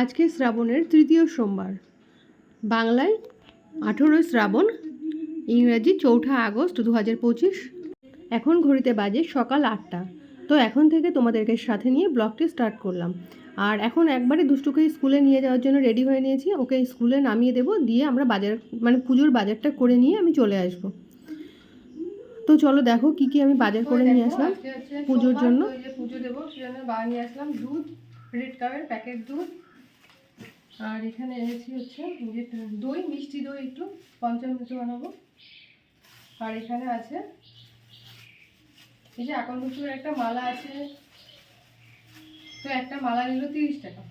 আজকে শ্রাবণের তৃতীয় সোমবার। বাংলায় আঠেরোই শ্রাবণ, ইংরাজি চৌঠা আগস্ট দু হাজার পঁচিশ। এখন ঘড়িতে বাজে সকাল আটটা। তো এখন থেকে তোমাদেরকে সাথে নিয়ে ব্লগটি স্টার্ট করলাম। আর এখন একবারে দুষ্টুকে স্কুলে নিয়ে যাওয়ার জন্য রেডি হয়ে নিয়েছি। ওকে স্কুলে নামিয়ে দেবো, দিয়ে আমরা বাজার মানে পুজোর বাজারটা করে নিয়ে আমি চলে আসব। তো চলো দেখো কি কি আমি বাজার করে নিয়ে আসলাম পুজোর জন্য। পুজো দেবো সেজন্য বা নিয়ে আসলাম দুধ, রেড কাপের প্যাকেট দুধ। আর এখানে এনেছি হচ্ছে যে দই, মিষ্টি দই একটু পঞ্চামৃত বানাবো। আর এখানে আছে, এই যে আকন্দ একটা মালা আছে, তো একটা মালা নিল তিরিশ টাকা।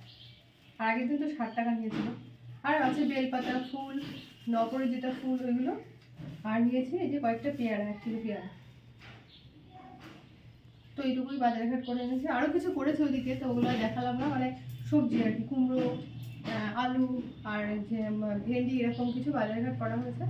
আর আগের দিন তো ষাট টাকা নিয়েছিল। আর আছে বেলপাতা, ফুল নপরিচিতা ফুল ওইগুলো। আর নিয়েছি এই যে কয়েকটা পেয়ারা, এক কিলো পেয়ারা। তো এইটুকুই বাজারঘাট করে এনেছি। আরও কিছু করেছে ওইদিকে, তো ওগুলো দেখালাম না। মানে সবজি আর কি, কুমড়ো আলু আর যে ভেন্ডি এরকম কিছু বাজারঘাট করা হয়েছে।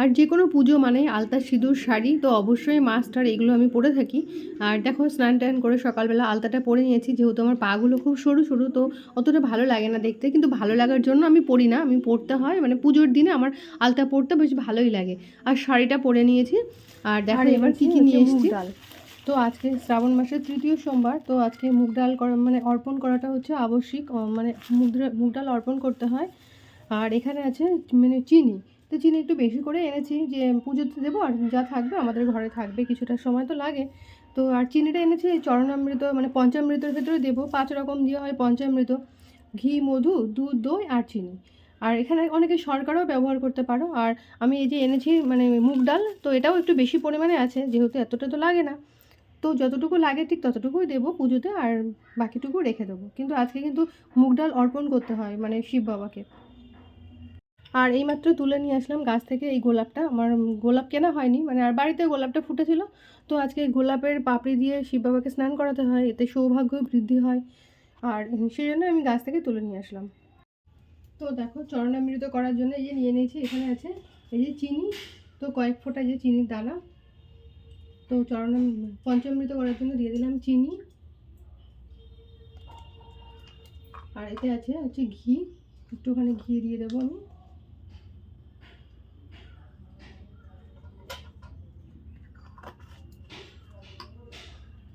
আর যে কোনো পুজো মানে আলতা সিঁদুর শাড়ি তো অবশ্যই মাস্টার এগুলো আমি পরে থাকি। আর দেখো স্নান টান করে সকালবেলা আলতাটা পরে নিয়েছি যেহেতু আমার পাগুলো খুব সরু সরু তো অতটা ভালো লাগে না দেখতে। কিন্তু ভালো লাগার জন্য আমি পরি না আমি পরতে হয়। মানে পুজোর দিনে আমার আলতা পরতে বেশ ভালোই লাগে। আর শাড়িটা পরে নিয়েছি। আর দেখো এবার কি কি নিয়ে এসেছি। তো আজকে শ্রাবণ মাসের তৃতীয় সোমবার, তো আজকে মুগ ডাল করা মানে অর্পণ করাটা হচ্ছে আবশ্যিক মানে মুগ মুগ ডাল অর্পণ করতে হয়। আর এখানে আছে মানে চিনি। তো চিনি একটু বেশি করে এনেছি যে পুজোতে দেবো আর যা থাকবে আমাদের ঘরে থাকবে, কিছুটা সময় তো লাগে। তো আর চিনিটা এনেছি চরণামৃত মানে পঞ্চামৃতের ভেতরে দেবো। পাঁচ রকম দিয়ে হয় পঞ্চামৃত, ঘি, মধু, দুধ, দই আর চিনি। আর এখানে অনেকে শর্করাও ব্যবহার করতে পারো। আর আমি এই যে এনেছি মানে মুগ ডাল, তো এটাও একটু বেশি পরিমাণে আছে, যেহেতু এতটা তো লাগে না। তো যতটুকু লাগে ঠিক ততটুকুই দেবো পুজোতে আর বাকিটুকু রেখে দেবো। কিন্তু আজকে কিন্তু মুগ ডাল অর্পণ করতে হয় মানে শিব বাবাকে। আর এইমাত্র তুলে নিয়ে আসলাম গাছ থেকে এই গোলাপটা। আমার গোলাপ কেনা হয়নি মানে আর বাড়িতে গোলাপটা ফুটেছিল। তো আজকে গোলাপের পাপড়ি দিয়ে শিব বাবাকে স্নান করাতে হয়, এতে সৌভাগ্য বৃদ্ধি হয়। আর সেই জন্য আমি গাছ থেকে তুলে নিয়ে আসলাম। তো দেখো চরণামৃত করার জন্য এই যে নিয়ে নিয়েছি, এখানে আছে এই যে চিনি। তো কয়েক ফোঁটা যে চিনির দানা। তো চরণ পঞ্চমৃত করার জন্য দিয়ে দিলাম চিনি। আর এতে আছে হচ্ছে ঘি, একটুখানি ঘি দিয়ে দেবো আমি।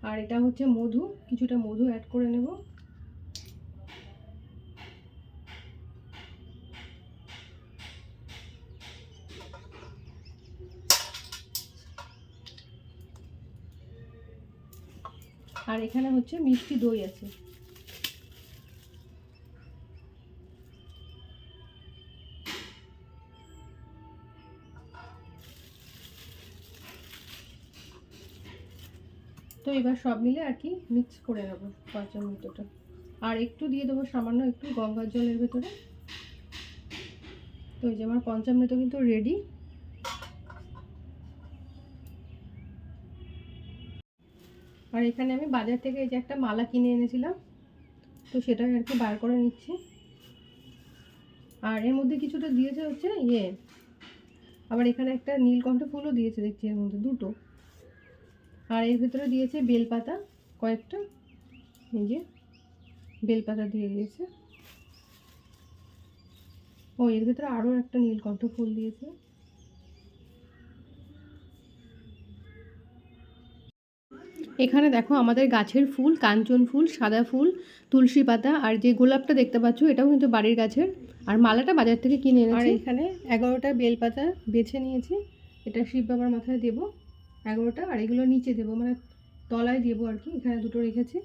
আর এটা হচ্ছে মধু, কিছুটা মধু অ্যাড করে নেব। আর এখানে হচ্ছে মিষ্টি দই আছে। তো এবার সব মিলে আর কি মিক্স করে নেব পঞ্চামৃতটা আর একটু দিয়ে দেবো সামান্য একটু গঙ্গার জলের ভেতরে। তো এই যে আমার পঞ্চামৃত কিন্তু রেডি আর এখানে আমি বাজার থেকে এই যে একটা মালা কিনে এনেছিলাম, তো সেটাই আর কি বার করে নিচ্ছি। আর এর মধ্যে কিছুটা দিয়েছে হচ্ছে ইয়ে আবার এখানে একটা নীলকণ্ঠ ফুলও দিয়েছে দেখছি এর মধ্যে, দুটো। আর এর ভিতরে দিয়েছে বেলপাতা, কয়েকটা। এই যে বেলপাতা দিয়ে দিয়েছে। ও, এর ভিতরে আরও একটা নীলকণ্ঠ ফুল দিয়েছে। এখানে দেখো আমাদের গাছের ফুল, কাঞ্চন ফুল, সাদা ফুল, তুলসী পাতা, আর যে গোলাপটা দেখতে পাচ্ছ, এটাও কিন্তু বাড়ির গাছের। আর মালাটা বাজার থেকে কিনে এনেছি। আর এখানে এগারোটা বেলপাতা বেছে নিয়েছি। এটা শিব বাবার মাথায় দেবো। এগারোটা, আর এগুলো নিচে দেবো মানে তলায় দেবো আর কি। এখানে দুটো রেখেছি।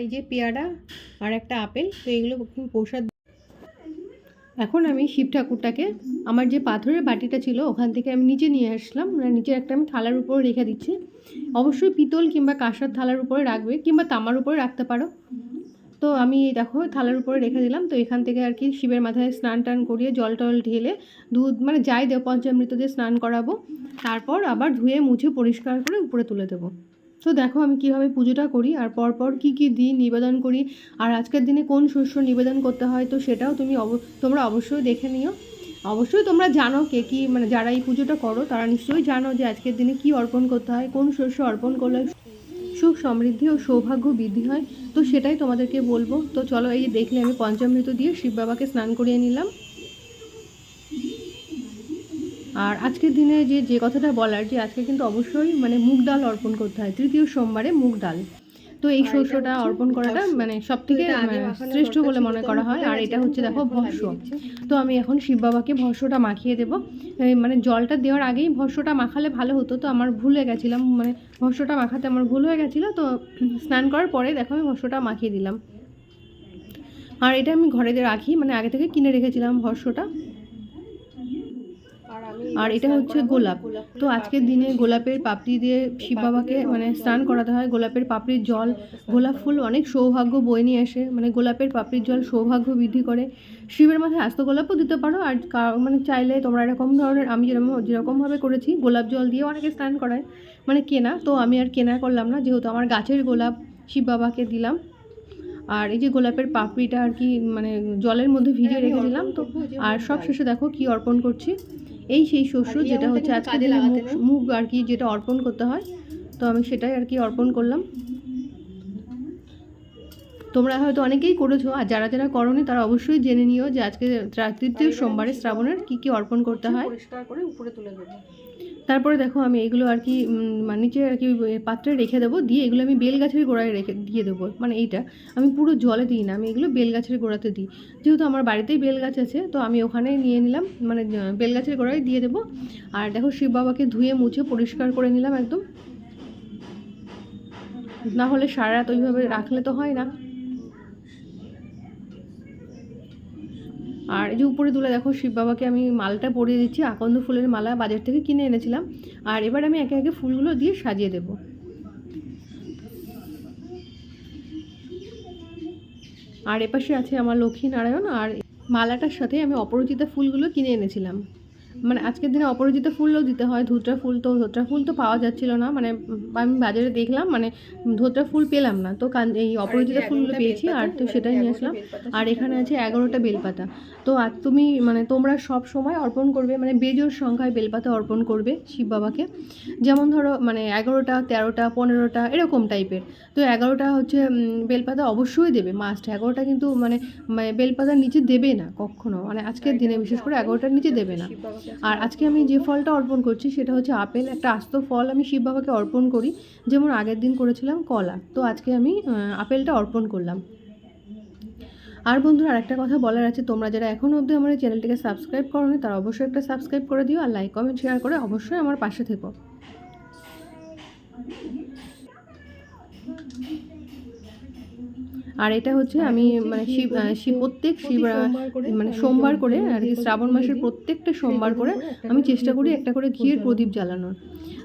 এই যে পেয়ারা আর একটা আপেল, তো এগুলো প্রসাদ এখন আমি শিব ঠাকুরটাকে, আমার যে পাথরের বাটিটা ছিল ওখান থেকে আমি নিচে নিয়ে আসলাম। মানে নিচে একটা আমি থালার উপরে রেখে দিচ্ছি। অবশ্যই পিতল কিংবা কাঁসার থালার উপরে রাখবে কিংবা তামার উপরে রাখতে পারো। তো আমি দেখো থালার উপরে রেখে দিলাম। তো এখান থেকে আর কি শিবের মাথায় স্নান টান করিয়ে জল টল ঢেলে দুধ মানে যাই দেবো পঞ্চামৃত দিয়ে স্নান করাবো। তারপর আবার ধুয়ে মুছে পরিষ্কার করে উপরে তুলে দেবো। তো দেখো আমি কীভাবে পুজোটা করি আর পরপর কি কি দিই নিবেদন করি। আর আজকের দিনে কোন শস্য নিবেদন করতে হয় তো সেটাও তুমি তোমরা অবশ্যই দেখে নিও। অবশ্যই তোমরা জানো কে কি মানে যারা এই পুজোটা করো তারা নিশ্চয়ই জানো যে আজকের দিনে কি অর্পণ করতে হয়, কোন শস্য অর্পণ করলে সুখ সমৃদ্ধি ও সৌভাগ্য বৃদ্ধি হয়, তো সেটাই তোমাদেরকে বলব। তো চলো এই দেখলে আমি পঞ্চামৃত দিয়ে শিব বাবাকে স্নান করিয়ে নিলাম। আর আজকের দিনে যে যে কথাটা বলার যে আজকে কিন্তু অবশ্যই মানে মুগ ডাল অর্পণ করতে হয় তৃতীয় সোমবারে মুগ ডাল। তো এই শস্যটা অর্পণ করাটা মানে সব থেকে মাখানোর শ্রেষ্ঠ বলে মনে করা হয়। আর এটা হচ্ছে দেখো ভস্য তো আমি এখন শিব বাবাকে ভস্যটা মাখিয়ে দেবো। মানে জলটা দেওয়ার আগেই ভস্যটা মাখালে ভালো হতো তো আমার ভুলে গেছিলাম। মানে ভস্যটা মাখাতে আমার ভুল হয়ে গেছিল তো স্নান করার পরে দেখো আমি ভস্যটা মাখিয়ে দিলাম। আর এটা আমি ঘরে রাখি মানে আগে থেকে কিনে রেখেছিলাম ভস্যটা আর এটা হচ্ছে গোলাপ। তো আজকের দিনে গোলাপের পাপড়ি দিয়ে শিব বাবাকে মানে স্নান করাতে হয়। গোলাপের পাপড়ির জল, গোলাপ ফুল অনেক সৌভাগ্য বয়ে নিয়ে আসে। মানে গোলাপের পাপড়ির জল সৌভাগ্য বৃদ্ধি করে। শিবের মাথায় আস্ত গোলাপও দিতে পারো। আর মানে চাইলে তোমরা এরকম ধরনের, আমি যেরকম যেরকমভাবে করেছি, গোলাপ জল দিয়ে অনেকে স্নান করায়। মানে কেনা, তো আমি আর কেনা করলাম না। যেহেতু আমার গাছের গোলাপ শিব বাবাকে দিলাম। আর এই যে গোলাপের পাপড়িটা আর কি মানে জলের মধ্যে ভিজে রেখে দিলাম। তো আর সব শেষে দেখো কি অর্পণ করছি। এই সেই শস্য যেটা হচ্ছে আজকে মুগ আর কি যেটা অর্পণ করতে হয় তো আমি সেটাই আর কি অর্পণ করলাম। তোমরা হয়তো অনেকেই করেছ আর যারা যারা করনি তারা অবশ্যই জেনে নিও যে আজকে তৃতীয় সোমবারে শ্রাবণের কি কি অর্পণ করতে হয়। পরিষ্কার করে উপরে তুলে দেবো। তারপরে দেখো আমি এগুলো আর কি মানে নিচে আর কি পাত্রে রেখে দেবো, দিয়ে এগুলো আমি বেল গাছের গোড়ায় রেখে, দিয়ে দেবো মানে এইটা। আমি পুরো জলে দিই না, আমি এগুলো বেল গাছের গোড়াতে দিই। যেহেতু আমার বাড়িতেই বেল গাছ আছে, তো আমি ওখানে নিয়ে নিলাম মানে বেল গাছের গোড়ায় দিয়ে দেবো। আর দেখো শিব বাবাকে ধুয়ে মুছে পরিষ্কার করে নিলাম একদম। না হলে সারা রাত ওইভাবে রাখলে তো হয় না। আর এই যে উপরে তুলে দেখো, শিব বাবাকে আমি মালটা পরিয়ে দিচ্ছি, আকন্দ ফুলের মালা বাজার থেকে কিনে এনেছিলাম। আর এবার আমি একে একে ফুলগুলো দিয়ে সাজিয়ে দেবো। আর এপাশে আছে আমার লক্ষ্মী নারায়ণ, আর মালাটার সাথে আমি অপরাজিতা ফুলগুলো কিনে এনেছিলাম। মানে আজকের দিনে অপরাজিতা ফুলও দিতে হয় ধুতরা ফুল তো ধুতরা ফুল তো পাওয়া যাচ্ছিল না। মানে আমি বাজারে দেখলাম মানে ধুতরা ফুল পেলাম না। তো কান এই অপরাজিতা ফুলগুলো পেয়েছি আর তো সেটাই নিয়ে আসলাম। আর এখানে আছে এগারোটা বেলপাতা। তো আর তুমি মানে তোমরা সব সময় অর্পণ করবে মানে বেজোর সংখ্যায় বেলপাতা অর্পণ করবে শিব বাবাকে। যেমন ধরো মানে এগারোটা তেরোটা পনেরোটা এরকম টাইপের। তো এগারোটা হচ্ছে বেলপাতা অবশ্যই দেবে মাস্ট এগারোটা কিন্তু মানে মানে বেলপাতার নিচে দেবে না কখনো। মানে আজকের দিনে বিশেষ করে এগারোটার নিচে দেবে না। আর আজকে আমি যে ফলটা অর্পণ করছি সেটা হচ্ছে আপেল, একটা আস্ত ফল আমি শিব বাবাকে অর্পণ করি, যেমন আগের দিন করেছিলাম কলা। তো আজকে আমি আপেলটা অর্পণ করলাম। আর বন্ধুরা, আরেকটা কথা বলার আছে, তোমরা যারা এখনও অবধি আমার এই চ্যানেলটিকে সাবস্ক্রাইব করোনি, তারা অবশ্যই একটা সাবস্ক্রাইব করে দিও, আর লাইক, কমেন্ট, শেয়ার করে অবশ্যই আমার পাশে থেকো। আর এটা হচ্ছে আমি মানে শিব শিব প্রত্যেক শিব মানে সোমবার করে আর কি শ্রাবণ মাসের প্রত্যেকটা সোমবার করে আমি চেষ্টা করি একটা করে ঘিয়ের প্রদীপ জ্বালানোর।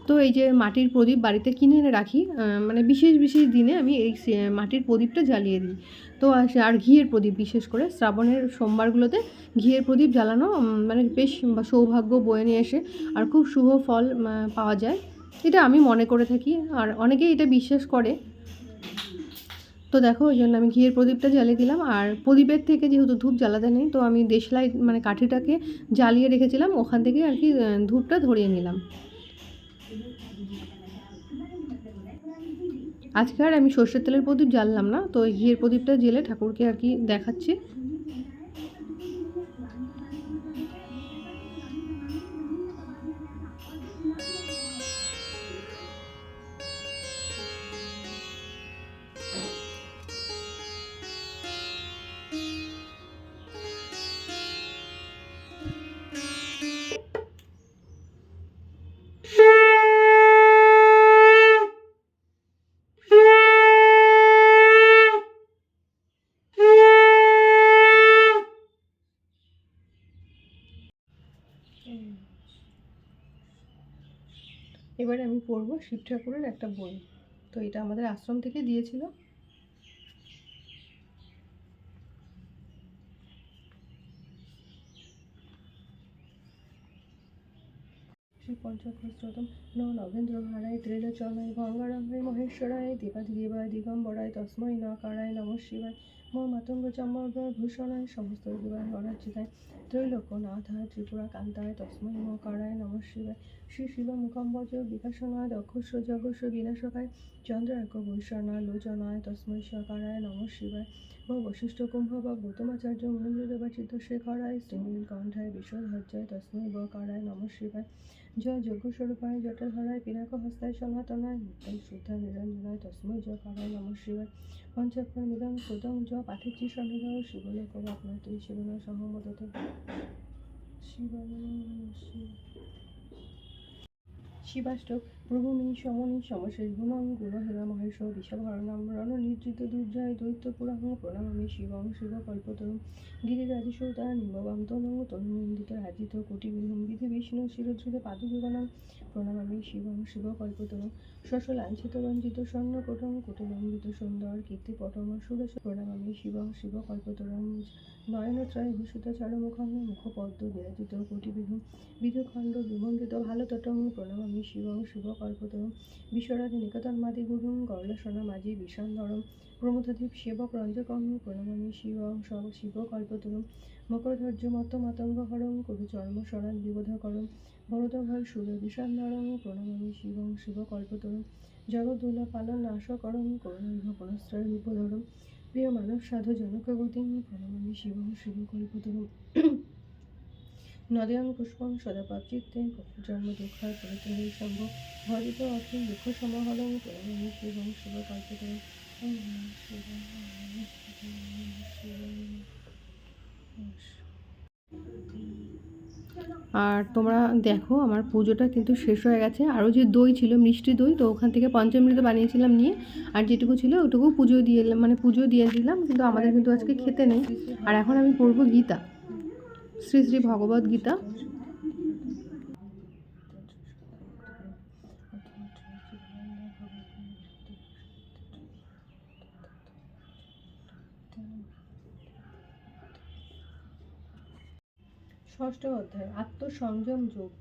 তো এই যে মাটির প্রদীপ বাড়িতে কিনে এনে রাখি মানে বিশেষ বিশেষ দিনে আমি এই মাটির প্রদীপটা জ্বালিয়ে দিই। তো আর আর ঘিয়ের প্রদীপ বিশেষ করে শ্রাবণের সোমবারগুলোতে ঘিয়ের প্রদীপ জ্বালানো মানে বেশ সৌভাগ্য বয়ে নিয়ে এসে আর খুব শুভ ফল পাওয়া যায়। এটা আমি মনে করে থাকি আর অনেকেই এটা বিশ্বাস করে। তো দেখো ওই জন্য আমি ঘিয়ের প্রদীপটা জ্বালিয়ে দিলাম। আর প্রদীপের থেকে যেহেতু ধূপ জ্বালাতে নেই, তো আমি দেশলাই মানে কাঠিটাকে জ্বালিয়ে রেখেছিলাম। ওখান থেকে আর কি ধূপটা ধরিয়ে নিলাম। আজকে আর আমি সর্ষের তেলের প্রদীপ জ্বাললাম না, তো ঘিয়ের প্রদীপটা জেলে ঠাকুরকে আর কি দেখাচ্ছি। এবারে আমি পড়ব শিব ঠাকুরের একটা বই। তো এটা আমাদের আশ্রম থেকে দিয়েছিল। ন নগেন্দ্র ভাড়ায় ত্রিলোচনায় গঙ্গারম্ভে মহেশ্বরায় দেবাদিদেবায় দিগম্বরায় তস্মৈ নকারায় নম শিবায়। ম মাতঙ্গ চম্বর ভূষণায় সমস্ত দেবায় গণার্চিতায় ত্রৈলোক্যনাথায় ত্রিপুরা কান্তায় তস্মৈ মকারায় নম শিবায়। শ্রী শিব মুখম্বজ বিকাশনায় দক্ষস্য যজ্ঞস্য বিনাশকায় চন্দ্রার্ক বৈশ্বনায় লোচনায় তস্মৈ সকারায় নম শিবায়। বশিষ্ঠ কুম্ভ বা গৌতমাচার্য মনীন্দ্রদেবাচিত শেখরায় শ্রীনীলকণ্ঠায় বিশ্বধর্যায় তস্মৈ বকারায় নম শিবায়, জয় যজ্ঞস্বরূপায় জটাধরায় পিনাক হস্তায় সনাতনায় নিত্যাই শুদ্ধা নিরঞ্জনায় তস্মৈ জকারায় নম শিবায় পঞ্চক্ষর মিদং সুদং জ পাঠিচি সমিধ শিবলোক আপনাতই শিবন সহমদতে শিবায় শিব শিবাষ্টক প্রভুমি সমনি সমশেষ গুণং গুণহেরা মহেশ রণ নির্জিত দুর্জয় দৈত্য পুরাণ প্রণামামি শিবং শিব কল্পতরুম গিরিরাজসৌতা নিম্ববাম তনং তনুনিন্দিত রাজিত কোটি বিহুম বিধি বিষ্ণু শিরোধৃত পাদুযুগণম প্রণামামি শিবং শিব কল্পতরুম শশ লাঞ্ছিত রঞ্জিত স্বর্ণ কোটং কোটিলম্বিত সুন্দর কীর্তি পটম সুরস প্রণামামি শিবং শিব কল্পতরম নয়নত্রয় ভূষিত চারুমুখং মুখপদ্ম বিরাজিত কোটি বিহুম বিধুখণ্ড বিমণ্ডিত ভালতটং প্রণমামি শিবং শিব কল্পতরম বিশ্বরাধি নিকতন্মাদি গুরুং গর্লসনা মাঝি বিষান্ধরম প্রমথদীপ সেবক রঞ্জকং প্রণমামি শিবং সব শিব কল্পতরম মকরধৈর্য মত মাতঙ্গ হরং কবি চর্ম সরান বিবোধকরম বরদভয় সুর বিষান্ধরং প্রণমামি শিবং শিব কল্পতরম জগদুল পালন নাশকরং করুণাইভ পুনশ্রয় রূপধরম, প্রিয় মানব সাধু জনকগতিং প্রণমামি শিবং শিব কল্পতরম নদীয়ং পুষ্পং সদাপাপ চিত্তে জন্ম দুঃখায় পরিত্রাণী সম্ভব ভজিত অখিল দুঃখ সমাহরং প্রণমামি শিবং শিব কল্পতরম ওম নমঃ শিবায়, ওম নমঃ শিবায়, ওম নমঃ শিবায়, ওম নমঃ শিবায়। আর তোমরা দেখো আমার পুজোটা কিন্তু শেষ হয়ে গেছে। আরও যে দই ছিল মিষ্টি দই তো ওখান থেকে পঞ্চামৃত বানিয়েছিলাম নিয়ে। আর যেটুকু ছিল ওটুকু পুজো দিয়ে মানে পুজো দিয়ে দিলাম কিন্তু আমাদের কিন্তু আজকে খেতে নেই। আর এখন আমি পড়ব গীতা। শ্রী শ্রী ভগবদ গীতা। ষষ্ঠ অধ্যায় আত্মসংযম যোগ।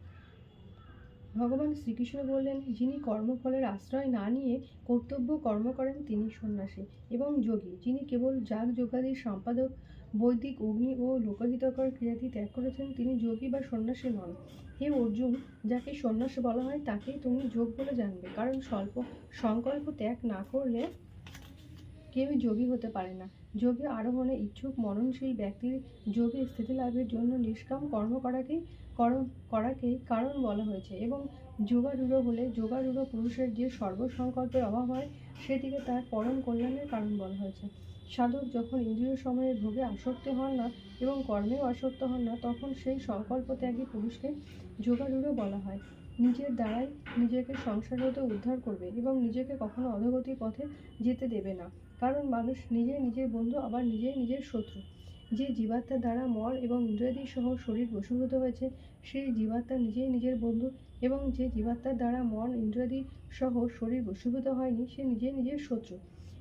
ভগবান শ্রীকৃষ্ণ বললেন, যিনি কর্মফলের আশ্রয় না নিয়ে কর্তব্য কর্ম করেন, তিনি সন্ন্যাসী এবং যোগী। যিনি কেবল যাগ যোগাদির সম্পাদক, বৈদিক, অগ্নি ও লোকহিতকর ক্রিয়াটি ত্যাগ করেছেন, তিনি যোগী বা সন্ন্যাসী নন। হে অর্জুন, যাকে সন্ন্যাস বলা হয়, তাকেই তুমি যোগ বলে জানবে। কারণ স্বল্প সংকল্প ত্যাগ না করলে কেউই যোগী হতে পারে না। যোগে আরোহণে ইচ্ছুক মননশীল ব্যক্তির যোগে স্থিতি লাভের জন্য নিষ্কাম কর্ম করাকেই করাকেই কারণ বলা হয়েছে এবং যোগারূঢ় হলে যোগারূঢ় পুরুষের যে সর্বসংকল্পের অভাব হয় সেদিকে তার পরম কল্যাণের কারণ বলা হয়েছে। সাধক যখন ইন্দ্রিয় সময়ের ভোগে আসক্ত হন না এবং কর্মেও আসক্ত হন না, তখন সেই সংকল্প ত্যাগী পুরুষকে যোগারূঢ় বলা হয়। নিজের দ্বারাই নিজেকে সংসার হতে উদ্ধার করবে এবং নিজেকে কখনো অধোগতির পথে যেতে দেবে না। কারণ মানুষ নিজে নিজের বন্ধু, আবার নিজেই নিজের শত্রু। যে জীবাত্মার দ্বারা মর এবং ইন্দ্রিয়াদি সহ শরীর বশীভূত হয়েছে, সেই জীবাত্মা নিজেই নিজের বন্ধু এবং যে জীবাত্মার দ্বারা মন ইন্দ্রিয়াদি সহ শরীর বশীভূত হয়নি, সে নিজেই নিজের শত্রু।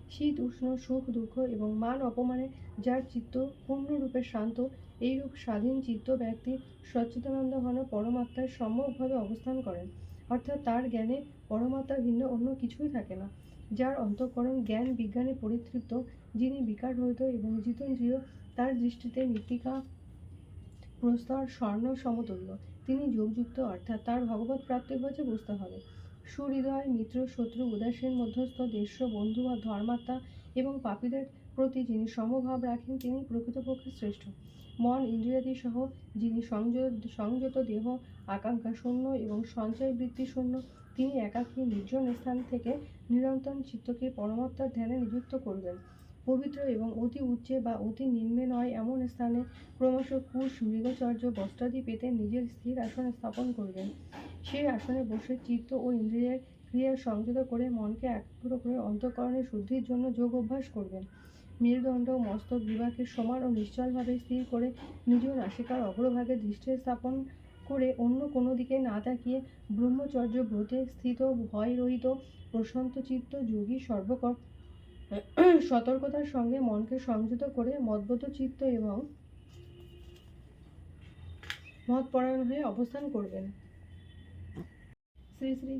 শীত, উষ্ণ, সুখ, দুঃখ এবং মান অপমানে যার চিত্ত পূর্ণরূপে শান্ত, এইরূপ স্বাধীন চিত্ত ব্যক্তি সচ্চিদানন্দ ঘন পরমাত্মায় সম্যকভাবে অবস্থান করেন। অর্থাৎ তার জ্ঞানে পরমাত্মা ভিন্ন অন্য কিছুই থাকে না। যার অন্তঃকরণ জ্ঞান বিজ্ঞানে পরিতৃপ্ত, যিনি বিকার রহিত এবং জিতেন্দ্রিয় তার দৃষ্টিতে মৃত্তিকা, প্রস্তর, স্বর্ণ, সমতুল্য। তিনি যোগযুক্ত, অর্থাৎ তার ভগবত প্রাপ্তি হয়েছে বুঝতে হবে সুহৃদয়, মিত্র, শত্রু, উদাসীন, মধ্যস্থ দেশ বন্ধু বা ধর্মাত্মা এবং পাপীদের প্রতি যিনি সমভাব রাখেন, তিনি প্রকৃতপক্ষে শ্রেষ্ঠ। মন, ইন্দ্রিয়াদি সহ যিনি সংযত সংযত দেহ, আকাঙ্ক্ষা শূন্য এবং সঞ্চয় বৃত্তি শূন্য, তিনি একাকী, নির্জন স্থান থেকে নিরন্তর চিত্তকে পরমাত্মার ধ্যানে নিযুক্ত করবেন পবিত্র এবং অতি উচ্চে বা অতি নিম্নে নয়, এমন স্থানে ক্রমশ কুশ, মৃগচর্য, বস্ত্রাদি পেতে নিজের স্থির আসনে স্থাপন করবেন। সেই আসনে বসে চিত্ত ও ইন্দ্রিয়ের ক্রিয়া সংযত করে মনকে একাগ্র করে অন্তঃকরণের শুদ্ধির জন্য যোগ অভ্যাস করবেন। মেরুদণ্ড মস্তক বিভাগকে সমান ও নিশ্চলভাবে স্থির করে নিজ নাসিকার অগ্রভাগে দৃষ্টি স্থাপন করে অন্য কোনো দিকে না তাকিয়ে ব্রহ্মচর্য ব্রতে স্থিত, ভয়রহিত, প্রশান্ত চিত্ত যোগী সর্বকর সতর্কতার সঙ্গে মনকে সংযত করে মদ্গত চিত্ত এবং মতপরায়ণ হয়ে অবস্থান করবেন। শ্রী শ্রী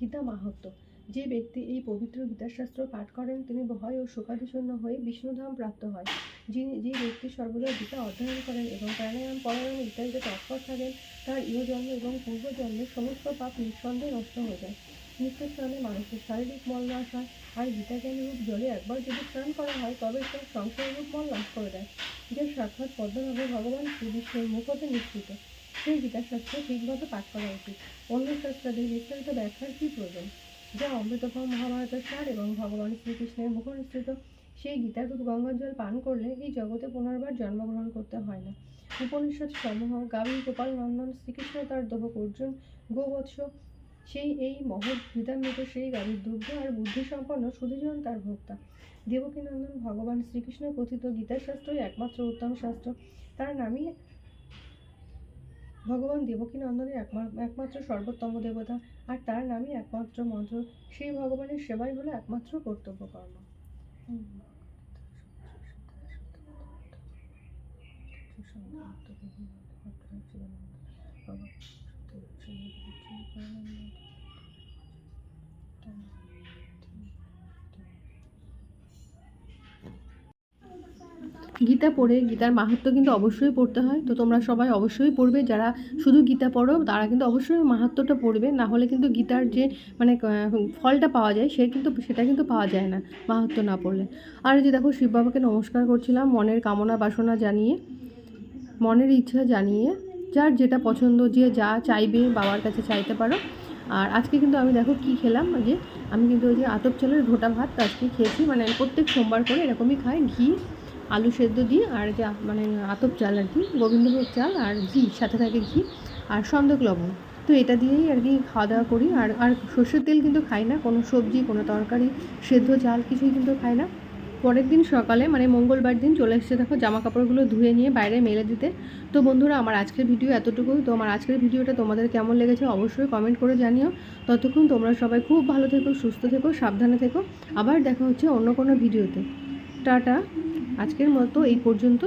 গীতা মাহাত্ম্য। যে ব্যক্তি এই পবিত্র গীতাশাস্ত্র পাঠ করেন, তিনি ভয় ও শোকাদিশূন্য হয়ে বিষ্ণুধাম প্রাপ্ত হয়। যিনি যে ব্যক্তি সর্বদা গীতা অধ্যয়ন করেন এবং প্রাণায়াম, পরায়ণ ইত্যাদিতে তৎপর থাকেন, তার ইহজন্ম এবং পূর্বজন্মের সমস্ত পাপ নিঃসন্দেহে নষ্ট হয়ে যায়। নিত্য স্নানে মানুষের শারীরিক মল নাশ হয় আর গীতা জ্ঞান রূপ জলে একবার যদি স্নান করা হয়, তবে তা সংসার রূপ মল নাশ করে দেয়। যে সাক্ষাৎ পদ্মনাভ ভগবান শ্রীবিষ্ণুর মুখ হতে নিশ্চিত। সেই গীতাশাস্ত্র ঠিকভাবে পাঠ করা উচিত। অন্য শাস্ত্রাদি বিস্তারিত ব্যাখ্যার কী প্রয়োজন? যা অমৃতফল মহাভারতের সার এবং ভগবান শ্রীকৃষ্ণের মুখনিসৃত সেই গীতারূপ গঙ্গার জল পান করলে এই জগতে পুনর্বার জন্মগ্রহণ করতে হয় না। উপনিষদ সমূহ, গাভী, গোপাল নন্দন, শ্রীকৃষ্ণ তার দোহক অর্জুন, গোবৎস সেই এই মহৎ গীতামৃত, সেই গাভীর দুগ্ধ আর বুদ্ধি সম্পন্ন সুধীজন তার ভোক্তা। দেবকীনন্দন ভগবান শ্রীকৃষ্ণ কথিত গীতাশাস্ত্রই একমাত্র উত্তম শাস্ত্র। তার নামই ভগবান দেবকীনন্দনের একমা- একমাত্র সর্বোত্তম দেবতা আর তার নামই একমাত্র মন্ত্র। সেই ভগবানের সেবাই হলো একমাত্র কর্তব্য কর্ম গীতা পড়ে, গীতার মাহাত্ম্য কিন্তু অবশ্যই পড়তে হয়। তো তোমরা সবাই অবশ্যই পড়বে, যারা শুধু গীতা পড়ো, তারা কিন্তু অবশ্যই মাহাত্ম্যটা পড়বে। না হলে কিন্তু গীতার যে মানে ফলটা পাওয়া যায়, সে কিন্তু, সেটা কিন্তু পাওয়া যায় না মাহাত্ম্য না পড়লে। আর যে দেখো, শিব বাবাকে নমস্কার করছিলাম, মনের কামনা বাসনা জানিয়ে, মনের ইচ্ছা জানিয়ে, যার যেটা পছন্দ, যে যা চাইবে, বাবার কাছে চাইতে পারো। আর আজকে কিন্তু আমি দেখো কি খেলাম, যে আমি কিন্তু ওই যে আতপ চালের ঘোটা ভাত আজকে খেয়েছি মানে আমি প্রত্যেক সোমবার করে এরকমই খাই ঘি আলু সেদ্ধ দিয়ে আর যে মানে আতপ চাল আর কি, গোবিন্দভোগ চাল আর ঘি, সাথে থাকে ঘি আর সন্দক লবণ। তো এটা দিয়েই আর কি খাওয়া দাওয়া করি। আর আর সর্ষের তেল কিন্তু খাই না, কোনো সবজি, কোনো তরকারি, সেদ্ধ চাল কিছুই কিন্তু খাই না। পরের দিন সকালে মানে মঙ্গলবার দিন চলে এসেছে দেখো জামা কাপড়গুলো ধুয়ে নিয়ে বাইরে মেলে দিতে। তো বন্ধুরা আমার আজকের ভিডিও এতটুকুই। তো আমার আজকের ভিডিওটা তোমাদের কেমন লেগেছে অবশ্যই কমেন্ট করে জানিও। ততক্ষণ তোমরা সবাই খুব ভালো থেকো, সুস্থ থেকো, সাবধানে থেকো। আবার দেখা হচ্ছে অন্য কোনো ভিডিওতে। টাটা। আজকের মতো এই পর্যন্ত।